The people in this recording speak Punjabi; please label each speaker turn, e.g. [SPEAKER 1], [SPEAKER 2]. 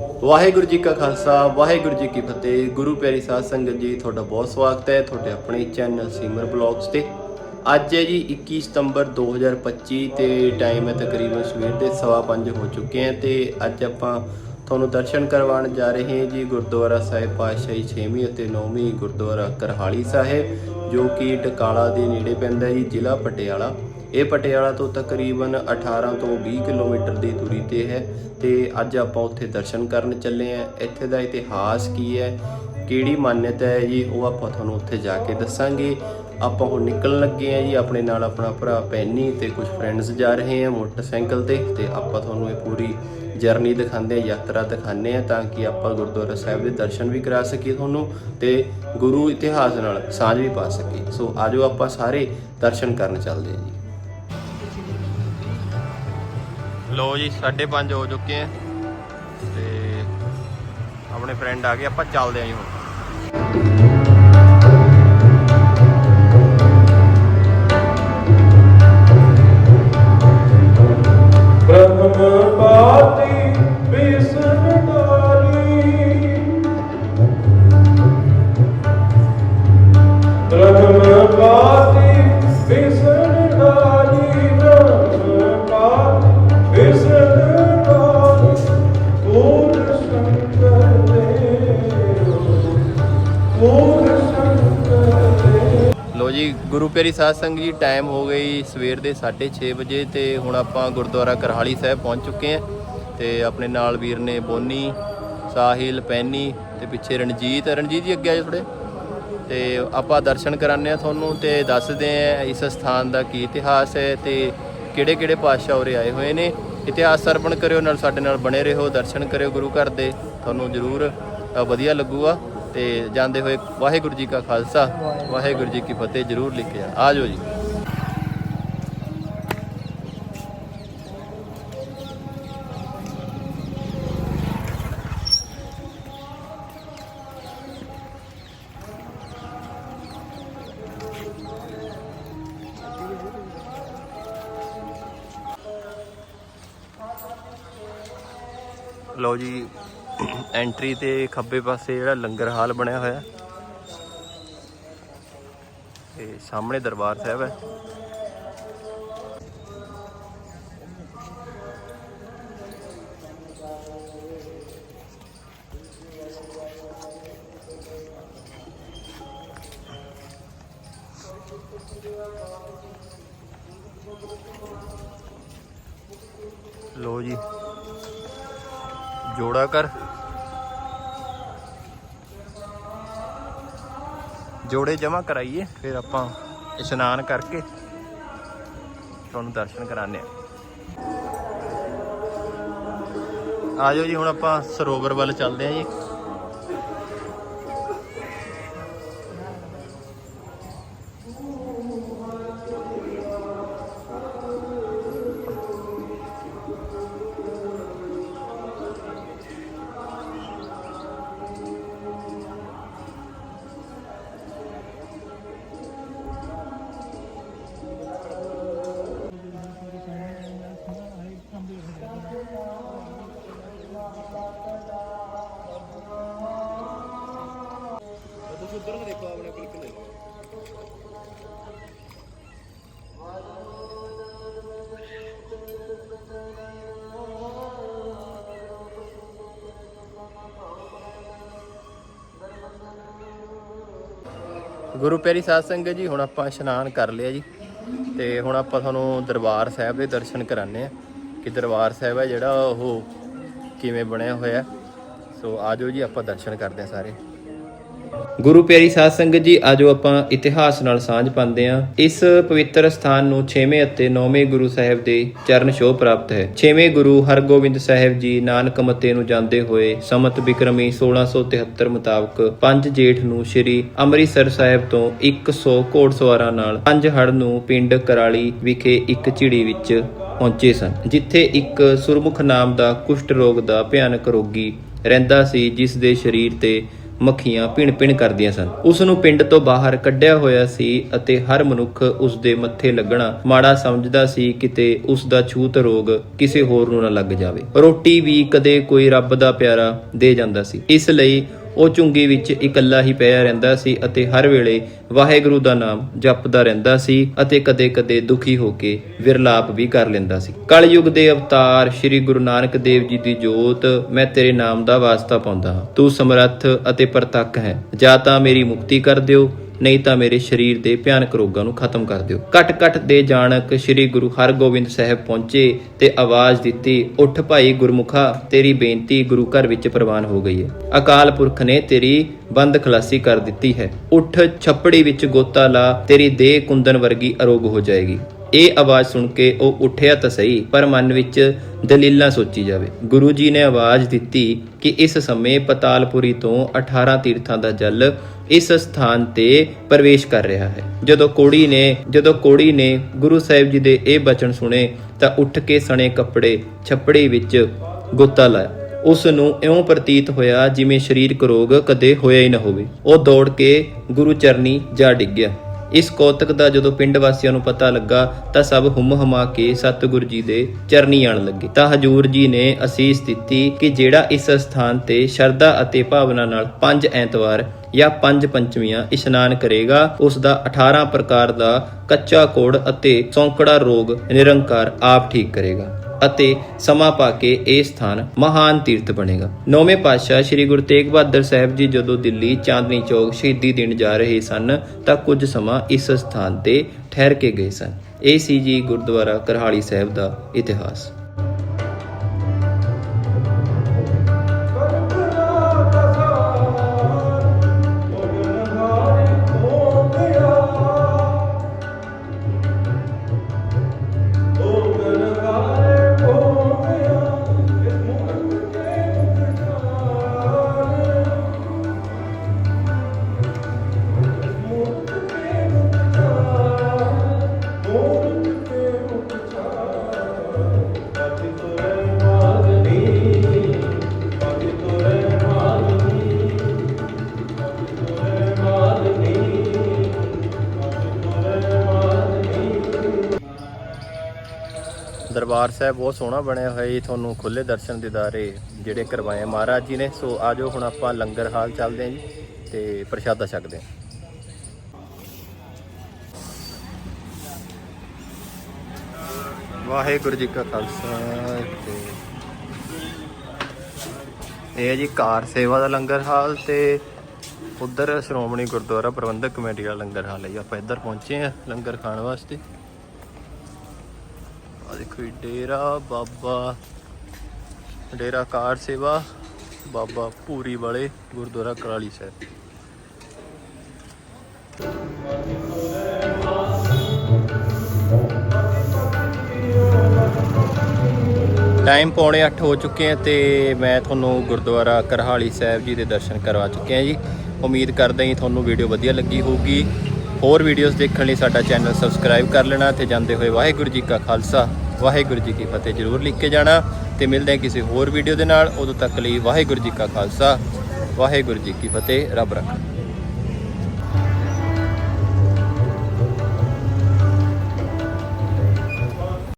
[SPEAKER 1] ਵਾਹਿਗੁਰੂ ਜੀ ਕਾ ਖਾਲਸਾ, ਵਾਹਿਗੁਰੂ ਜੀ ਕੀ ਫਤਿਹ। ਗੁਰੂ ਪਿਆਰੀ ਸਾਧ ਸੰਗਤ ਜੀ, ਤੁਹਾਡਾ ਬਹੁਤ ਸਵਾਗਤ ਹੈ ਤੁਹਾਡੇ ਆਪਣੇ ਚੈਨਲ ਸੀਮਰ ਬਲੌਗਸ ਤੇ। ਅੱਜ ਹੈ ਜੀ 21 ਸਤੰਬਰ 2025 ਤੇ ਟਾਈਮ ਹੈ ਤਕਰੀਬਨ ਸਵੇਰ ਦੇ 5:30 ਹੋ ਚੁੱਕੇ ਹਨ ਤੇ ਅੱਜ ਆਪਾਂ ਤੁਹਾਨੂੰ ਦਰਸ਼ਨ ਕਰਵਾਉਣ ਜਾ ਰਹੇ ਹਾਂ ਜੀ ਗੁਰਦੁਆਰਾ ਸਾਹਿਬ ਪਾਤਸ਼ਾਹੀ 6ਵੀਂ ਅਤੇ 9ਵੀਂ ਗੁਰਦੁਆਰਾ ਕਰਹਾਲੀ ਸਾਹਿਬ, ਜੋ ਕਿ ਟਕਾਲਾ ਦੇ ਨੇੜੇ ਪੈਂਦਾ ਹੈ ਜੀ ਜ਼ਿਲ੍ਹਾ ਪਟਿਆਲਾ। ਇਹ ਪਟਿਆਲਾ ਤੋਂ ਤਕਰੀਬਨ 18 ਤੋਂ 20 ਕਿਲੋਮੀਟਰ ਦੀ ਦੂਰੀ ਤੇ ਹੈ ਤੇ ਅੱਜ ਆਪਾਂ ਉੱਥੇ ਦਰਸ਼ਨ ਕਰਨ ਚੱਲੇ ਆਂ ਇੱਥੇ ਦਾ ਇਤਿਹਾਸ ਕੀ ਹੈ? ਕਿਹੜੀ ਮਾਨਤਾ ਹੈ ਜੀ? ਉਹ ਆਪਾਂ ਤੁਹਾਨੂੰ ਉੱਥੇ ਜਾ ਕੇ ਦੱਸਾਂਗੇ। ਆਪਾਂ ਹੁਣ ਨਿਕਲਣ ਲੱਗੇ ਆਂ ਜੀ, ਆਪਣੇ ਨਾਲ ਆਪਣਾ ਭਰਾ ਪੈਨੀ ਤੇ ਕੁਝ ਫਰੈਂਡਸ ਜਾ ਰਹੇ ਆ ਮੋਟਰਸਾਈਕਲ ਤੇ ਤੇ ਆਪਾਂ ਤੁਹਾਨੂੰ ਇਹ ਪੂਰੀ ਜਰਨੀ ਦਿਖਾਉਂਦੇ ਆ ਯਾਤਰਾ ਦਿਖਾਉਂਦੇ ਆ ਤਾਂ ਕਿ ਆਪਾਂ ਗੁਰਦੁਆਰਾ ਸਾਹਿਬ ਦੇ ਦਰਸ਼ਨ ਵੀ ਕਰਾ ਸਕੀਏ ਤੁਹਾਨੂੰ ਤੇ ਗੁਰੂ ਇਤਿਹਾਸ ਨਾਲ ਸਾਂਝ ਵੀ ਪਾ ਸਕੀਏ। ਸੋ ਆਜੋ ਆਪਾਂ ਸਾਰੇ ਦਰਸ਼ਨ ਕਰਨ ਚੱਲਦੇ ਆ ਜੀ। ਲੋ ਜੀ 5:30 ਹੋ ਚੁੱਕੇ ਆ। ਤੇ ਆਪਣੇ ਫਰੈਂਡ ਆ ਗਏ, ਆਪਾਂ ਚੱਲਦੇ ਆਂ ਜੀ ਹੁਣ। ਪਿਆਰੀ ਸਾਧ ਸੰਗਤ ਜੀ ਟਾਈਮ ਹੋ ਗਈ ਸਵੇਰ ਦੇ 6:30 ਵਜੇ ਤੇ ਹੁਣ ਆਪਾਂ ਗੁਰਦੁਆਰਾ ਕਰਹਾਲੀ ਸਾਹਿਬ ਪਹੁੰਚ ਚੁੱਕੇ ਹਾਂ ਤੇ ਆਪਣੇ ਨਾਲ ਵੀਰ ਨੇ ਬੋਨੀ, ਸਾਹਿਲ, ਪੈਨੀ ਤੇ ਪਿੱਛੇ ਰਣਜੀਤ। ਰਣਜੀਤ ਜੀ ਅੱਗੇ ਆਜੋ ਥੋੜੇ ਤੇ ਆਪਾਂ ਦਰਸ਼ਨ ਕਰਾਉਂਦੇ ਆ ਤੁਹਾਨੂੰ ਤੇ ਦੱਸਦੇ ਆ ਇਸ ਸਥਾਨ ਦਾ ਕੀ ਇਤਿਹਾਸ ਹੈ ਤੇ ਕਿਹੜੇ ਕਿਹੜੇ ਪਾਤਸ਼ਾਹ ਉਰੇ ਆਏ ਹੋਏ ਨੇ। ਇਤਿਹਾਸ ਸਰਵਣ ਕਰਿਓ, ਨਾਲ ਸਾਡੇ ਨਾਲ ਬਣੇ ਰਹੋ, ਦਰਸ਼ਨ ਕਰਿਓ ਗੁਰੂ ਘਰ ਦੇ। ਤੁਹਾਨੂੰ ਜ਼ਰੂਰ ਵਧੀਆ ਲੱਗੂਗਾ। ਤੇ ਜਾਂਦੇ ਹੋਏ ਵਾਹਿਗੁਰੂ ਜੀ ਕਾ ਖਾਲਸਾ, ਵਾਹਿਗੁਰੂ ਜੀ ਕੀ ਫਤਿਹ ਜ਼ਰੂਰ ਲਿਖਿਆ ਆ ਜਾਓ ਜੀ। ਲਓ ਜੀ ਐਂਟਰੀ ਤੇ ਖੱਬੇ ਪਾਸੇ ਜਿਹੜਾ ਲੰਗਰ ਹਾਲ ਬਣਿਆ ਹੋਇਆ। ਤੇ ਸਾਹਮਣੇ ਦਰਬਾਰ ਸਾਹਿਬ ਹੈ। ਲਓ ਜੀ, ਜੋੜਾ ਕਰ ਜੋੜੇ ਜਮਾ ਕਰਾਈਏ, ਫਿਰ ਆਪਾਂ ਇਸ਼ਨਾਨ ਕਰਕੇ ਤੁਹਾਨੂੰ ਦਰਸ਼ਨ ਕਰਾਣੇ ਆ ਆਜੋ ਜੀ, ਹੁਣ ਆਪਾਂ ਸਰੋਵਰ ਵੱਲ ਚੱਲਦੇ ਆ ਜੀ। ਤੁਸੀਂ ਉਧਰ ਨੂੰ ਦੇਖੋ, ਆਪਣੇ ਕੋਲ ਕਿੰਨੇ ਗੁਰੂ ਪਿਆਰੀ ਸਾਧ ਸੰਗਤ ਜੀ, ਹੁਣ ਆਪਾਂ ਇਸ਼ਨਾਨ ਕਰ ਲਿਆ ਜੀ। ਤੇ ਹੁਣ ਆਪਾਂ ਤੁਹਾਨੂੰ ਦਰਬਾਰ ਸਾਹਿਬ ਦੇ ਦਰਸ਼ਨ ਕਰਾਣੇ ਆ ਕਿ ਦਰਬਾਰ ਸਾਹਿਬ ਹੈ ਜਿਹੜਾ ਉਹ ਕਿਵੇਂ ਬਣਿਆ ਹੋਇਆ। ਸੋ ਆਜੋ ਜੀ, ਆਪਾਂ ਦਰਸ਼ਨ ਕਰਦੇ ਆ ਸਾਰੇ। ਗੁਰੂ ਪਿਆਰੀ ਸਾਧ ਸੰਗਤ ਜੀ, ਆਜੋ ਆਪਾਂ ਇਤਿਹਾਸ ਨਾਲ ਸਾਂਝ ਪਾਉਂਦੇ ਹਾਂ। ਇਸ ਪਵਿੱਤਰ ਸਥਾਨ ਨੂੰ 6ਵੇਂ ਅਤੇ 9ਵੇਂ ਗੁਰੂ ਸਾਹਿਬ ਦੇ ਚਰਨ ਛੋਹ ਪ੍ਰਾਪਤ ਹੈ। 6ਵੇਂ ਗੁਰੂ ਹਰਗੋਬਿੰਦ ਸਾਹਿਬ ਜੀ ਨਾਨਕ ਮਤੇ ਨੂੰ ਜਾਂਦੇ ਹੋਏ ਸਮਤ ਬਿਕਰਮੀ 1673 ਮੁਤਾਬਕ 5 ਜੇਠ ਨੂੰ ਸ੍ਰੀ ਅੰਮ੍ਰਿਤਸਰ ਸਾਹਿਬ ਤੋਂ 100 ਘੋੜਸਵਾਰਾਂ ਨਾਲ ਪੰਜ ਹੜ ਨੂੰ ਪਿੰਡ ਕਰਾਲੀ ਵਿਖੇ ਇੱਕ ਝਿੜੀ ਵਿੱਚ ਪਹੁੰਚੇ ਸਨ, ਜਿੱਥੇ ਇੱਕ ਸੁਰਮੁਖ ਨਾਮ ਦਾ ਕੁਸ਼ਟ ਰੋਗ ਦਾ ਭਿਆਨਕ ਰੋਗੀ ਰਹਿੰਦਾ ਸੀ, ਜਿਸ ਦੇ ਸਰੀਰ ਤੇ ਮੱਖੀਆਂ ਭਿਣ-ਭਿਣ ਕਰਦੀਆਂ ਸਨ। ਉਸ ਨੂੰ ਪਿੰਡ ਤੋਂ ਬਾਹਰ ਕੱਢਿਆ ਹੋਇਆ ਸੀ ਅਤੇ ਹਰ ਮਨੁੱਖ ਉਸ ਦੇ ਮੱਥੇ ਲੱਗਣਾ ਮਾੜਾ ਸਮਝਦਾ ਸੀ, ਕਿਤੇ ਉਸ ਦਾ ਛੂਤ ਰੋਗ ਕਿਸੇ ਹੋਰ ਨੂੰ ਨਾ ਲੱਗ ਜਾਵੇ। ਰੋਟੀ ਵੀ ਕਦੇ ਕੋਈ ਰੱਬ ਦਾ ਪਿਆਰਾ ਦੇ ਜਾਂਦਾ ਸੀ। ਇਸ ਲਈ ਉਹ ਚੁੰਗੀ ਵਿੱਚ ਇਕੱਲਾ ਹੀ ਪਿਆ ਰਹਿੰਦਾ ਸੀ ਅਤੇ ਹਰ ਵੇਲੇ ਵਾਹਿਗੁਰੂ ਦਾ ਨਾਮ ਜਪਦਾ ਰਹਿੰਦਾ ਸੀ ਅਤੇ ਕਦੇ-ਕਦੇ ਦੁਖੀ ਹੋ ਕੇ ਵਿਰਲਾਪ ਵੀ ਕਰ ਲੈਂਦਾ ਸੀ। ਕਲਯੁਗ ਦੇ ਅਵਤਾਰ ਸ੍ਰੀ ਗੁਰੂ ਨਾਨਕ ਦੇਵ ਜੀ ਦੀ ਜੋਤ, ਮੈਂ ਤੇਰੇ ਨਾਮ ਦਾ ਵਾਸਤਾ ਪਾਉਂਦਾ ਹਾਂ। ਤੂੰ ਸਮਰੱਥ ਅਤੇ ਪ੍ਰਤੱਖ ਹੈ। ਜਾਂ ਤਾਂ ਮੇਰੀ ਮੁਕਤੀ ਕਰ ਦਿਓ ਨਹੀਂ ਤਾਂ ਮੇਰੇ ਸਰੀਰ ਦੇ ਭਿਆਨਕ ਰੋਗਾਂ ਨੂੰ ਖਤਮ ਕਰ ਦਿਓ। ਘਟ ਘਟ ਦੇ ਜਾਣਕ ਸ੍ਰੀ ਗੁਰੂ ਹਰਗੋਬਿੰਦ ਸਾਹਿਬ ਪਹੁੰਚੇ ਤੇ ਆਵਾਜ਼ ਦਿੱਤੀ, ਉੱਠ ਭਾਈ ਗੁਰਮੁਖਾ, ਤੇਰੀ ਬੇਨਤੀ ਗੁਰੂ ਘਰ ਵਿੱਚ ਪ੍ਰਵਾਨ ਹੋ ਗਈ ਹੈ। ਅਕਾਲ ਪੁਰਖ ਨੇ ਤੇਰੀ ਬੰਦ ਖਲਾਸੀ ਕਰ ਦਿੱਤੀ ਹੈ। ਉੱਠ, ਛੱਪੜੀ ਵਿੱਚ ਗੋਤਾ ਲਾ, ਤੇਰੀ ਦੇਹ ਕੁੰਦਨ ਵਰਗੀ ਅਰੋਗ ਹੋ ਜਾਏਗੀ। ਇਹ ਆਵਾਜ਼ ਸੁਣ ਕੇ ਉਹ ਉੱਠਿਆ ਤਾਂ ਸਹੀ, ਪਰ ਮਨ ਵਿੱਚ ਦਲੀਲਾਂ ਸੋਚੀ ਜਾਵੇ। ਗੁਰੂ ਜੀ ਨੇ ਆਵਾਜ਼ ਦਿੱਤੀ ਕਿ ਇਸ ਸਮੇਂ ਪਤਾਲਪੁਰੀ ਤੋਂ 18 ਤੀਰਥਾਂ ਦਾ ਜਲ ਇਸ ਸਥਾਨ ਤੇ ਪ੍ਰਵੇਸ਼ ਕਰ ਰਿਹਾ ਹੈ। ਜਦੋਂ ਕੋੜੀ ਨੇ, ਜਦੋਂ ਕੋੜੀ ਨੇ ਗੁਰੂ ਸਾਹਿਬ ਜੀ ਦੇ ਇਹ ਬਚਨ ਸੁਣੇ, ਤਾਂ ਉੱਠ ਕੇ ਸਣੇ ਕੱਪੜੇ ਛੱਪੜੀ ਵਿੱਚ ਗੋਤਾ ਲਾਇਆ। ਉਸ ਨੂੰ ਇਉਂ ਪ੍ਰਤੀਤ ਹੋਇਆ ਜਿਵੇਂ ਸਰੀਰਕ ਰੋਗ ਕਦੇ ਹੋਇਆ ਹੀ ਨਾ ਹੋਵੇ। ਉਹ ਦੌੜ ਕੇ ਗੁਰੂ ਚਰਨੀ ਜਾ ਡਿੱਗਿਆ। ਇਸ ਕੌਤਕ ਦਾ ਜਦੋਂ ਪਿੰਡ ਵਾਸੀਆਂ ਨੂੰ ਪਤਾ ਲੱਗਾ, ਤਾਂ ਸਭ ਹੁਮ ਹਮਾ ਕੇ ਸਤਿਗੁਰੂ ਜੀ ਦੇ ਚਰਨੀ ਆਣ ਲੱਗੇ। ਤਾਂ ਹਜੂਰ ਜੀ ਨੇ ਅਸੀਸ ਦਿੱਤੀ ਕਿ ਜਿਹੜਾ ਇਸ ਸਥਾਨ ਤੇ ਸ਼ਰਧਾ ਅਤੇ ਭਾਵਨਾ ਨਾਲ ਪੰਜ ਐਤਵਾਰ ਜਾਂ ਪੰਜ ਪੰਚਮੀਆਂ ਇਸ਼ਨਾਨ ਕਰੇਗਾ, ਉਸ ਦਾ 18 ਪ੍ਰਕਾਰ ਦਾ ਕੱਚਾ ਕੋੜ ਅਤੇ ਸੌਂਕੜਾ ਰੋਗ ਨਿਰੰਕਾਰ ਆਪ ਠੀਕ ਕਰੇਗਾ ਅਤੇ ਸਮਾਂ ਪਾ ਕੇ ਇਹ ਸਥਾਨ ਮਹਾਨ ਤੀਰਥ ਬਣੇਗਾ। ਨੌਵੇਂ ਪਾਤਸ਼ਾਹ ਸ੍ਰੀ ਗੁਰੂ ਤੇਗ ਬਹਾਦਰ ਸਾਹਿਬ ਜੀ ਜਦੋਂ ਦਿੱਲੀ ਚਾਂਦਨੀ ਚੌਕ ਸ਼ਹੀਦੀ ਦੇਣ ਜਾ ਰਹੇ ਸਨ, ਤਾਂ ਕੁਝ ਸਮਾਂ ਇਸ ਸਥਾਨ ਤੇ ਠਹਿਰ ਕੇ ਗਏ ਸਨ। ਇਹ ਸੀ ਜੀ ਗੁਰਦੁਆਰਾ ਕਰਹਾਲੀ ਸਾਹਿਬ ਦਾ ਇਤਿਹਾਸ। ਦਰਬਾਰ ਸਾਹਿਬ ਬਹੁਤ ਸੋਹਣਾ ਬਣਿਆ ਹੋਇਆ ਜੀ, ਤੁਹਾਨੂੰ ਖੁੱਲੇ ਦਰਸ਼ਨ ਦਿਦਾਰੇ ਜਿਹੜੇ ਕਰਵਾਏ ਮਹਾਰਾਜ ਜੀ ਨੇ। ਸੋ ਆਜੋ ਹੁਣ ਆਪਾਂ ਲੰਗਰ ਹਾਲ ਚੱਲਦੇ ਹਾਂ ਜੀ ਤੇ ਪ੍ਰਸ਼ਾਦਾ ਛਕਦੇ ਹਾਂ। ਵਾਹਿਗੁਰੂ ਜੀ ਕਾ ਖਾਲਸਾ ਤੇ ਇਹ ਹੈ ਜੀ ਕਾਰ ਸੇਵਾ ਦਾ ਲੰਗਰ ਹਾਲ ਤੇ ਉਧਰ ਸ਼੍ਰੋਮਣੀ ਗੁਰਦੁਆਰਾ ਪ੍ਰਬੰਧਕ ਕਮੇਟੀ ਦਾ ਲੰਗਰ ਹਾਲ ਹੈ ਜੀ। ਆਪਾਂ ਇੱਧਰ ਪਹੁੰਚੇ ਆ ਲੰਗਰ ਖਾਣ ਵਾਸਤੇ। ਦੇਖੋ ਜੀ, ਡੇਰਾ ਬਾਬਾ, ਡੇਰਾ ਕਾਰ ਸੇਵਾ, ਬਾਬਾ ਪੂਰੀ ਵਾਲੇ ਗੁਰਦੁਆਰਾ ਕਰਾਲੀ ਸਾਹਿਬ। ਟਾਈਮ ਪੌਣੇ 8 ਹੋ ਚੁੱਕੇ ਆ ਤੇ ਮੈਂ ਤੁਹਾਨੂੰ ਗੁਰਦੁਆਰਾ ਕਰਹਾਲੀ ਸਾਹਿਬ ਜੀ ਦੇ ਦਰਸ਼ਨ ਕਰਵਾ ਚੁੱਕਿਆ ਜੀ। ਉਮੀਦ ਕਰਦਾ ਹਾਂ ਤੁਹਾਨੂੰ ਵੀਡੀਓ ਵਧੀਆ ਲੱਗੀ ਹੋਊਗੀ। ਹੋਰ ਵੀਡੀਓਜ਼ ਦੇਖਣ ਲਈ ਸਾਡਾ ਚੈਨਲ ਸਬਸਕ੍ਰਾਈਬ ਕਰ ਲੈਣਾ ਤੇ ਜਾਂਦੇ ਹੋਏ ਵਾਹਿਗੁਰੂ ਜੀ ਕਾ ਖਾਲਸਾ। ਵਾਹਿਗੁਰੂ ਜੀ ਕੀ ਫਤਿਹ ਜ਼ਰੂਰ ਲਿਖ ਕੇ ਜਾਣਾ ਤੇ ਮਿਲਦੇ ਹਾਂ ਕਿਸੇ ਹੋਰ ਵੀਡੀਓ ਦੇ ਨਾਲ। ਉਦੋਂ ਤੱਕ ਲਈ ਵਾਹਿਗੁਰੂ ਜੀ ਕਾ ਖਾਲਸਾ। ਵਾਹਿਗੁਰੂ ਜੀ ਕੀ ਫਤਿਹ। ਰੱਬ ਰੱਖਾ।